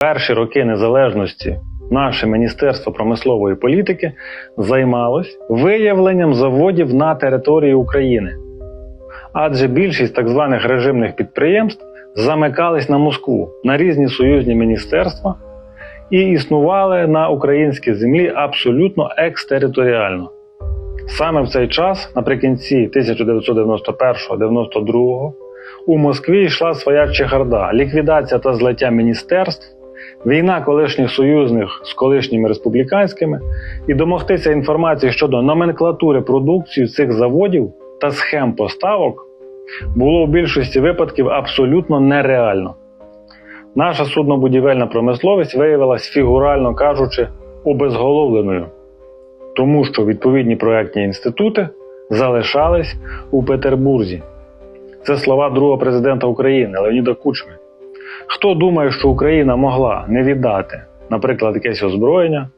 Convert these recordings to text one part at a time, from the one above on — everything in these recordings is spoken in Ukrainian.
Перші роки незалежності наше Міністерство промислової політики займалось виявленням заводів на території України. Адже більшість так званих режимних підприємств замикались на Москву на різні союзні міністерства і існували на українській землі абсолютно екстериторіально. Саме в цей час, наприкінці 1991-92, у Москві йшла своя чехарда, ліквідація та злиття міністерств, війна колишніх союзних з колишніми республіканськими, і домогтися інформації щодо номенклатури продукції цих заводів та схем поставок було в більшості випадків абсолютно нереально. Наша суднобудівельна промисловість виявилась, фігурально кажучи, обезголовленою, тому що відповідні проектні інститути залишались у Петербурзі. Це слова другого президента України Леоніда Кучми. Хто думає, що Україна могла не віддати, наприклад, якесь озброєння,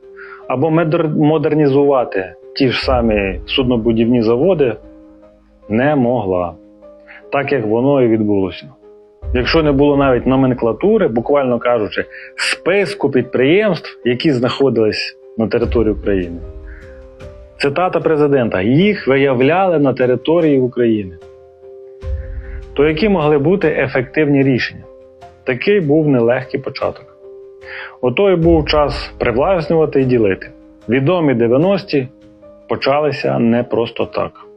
або модернізувати ті ж самі суднобудівні заводи, не могла. Так як воно і відбулося. Якщо не було навіть номенклатури, буквально кажучи, списку підприємств, які знаходились на території України. Цитата президента: їх виявляли на території України. То які могли бути ефективні рішення? Такий був нелегкий початок. Ото й був час привласнювати і ділити. Відомі 90-ті почалися не просто так.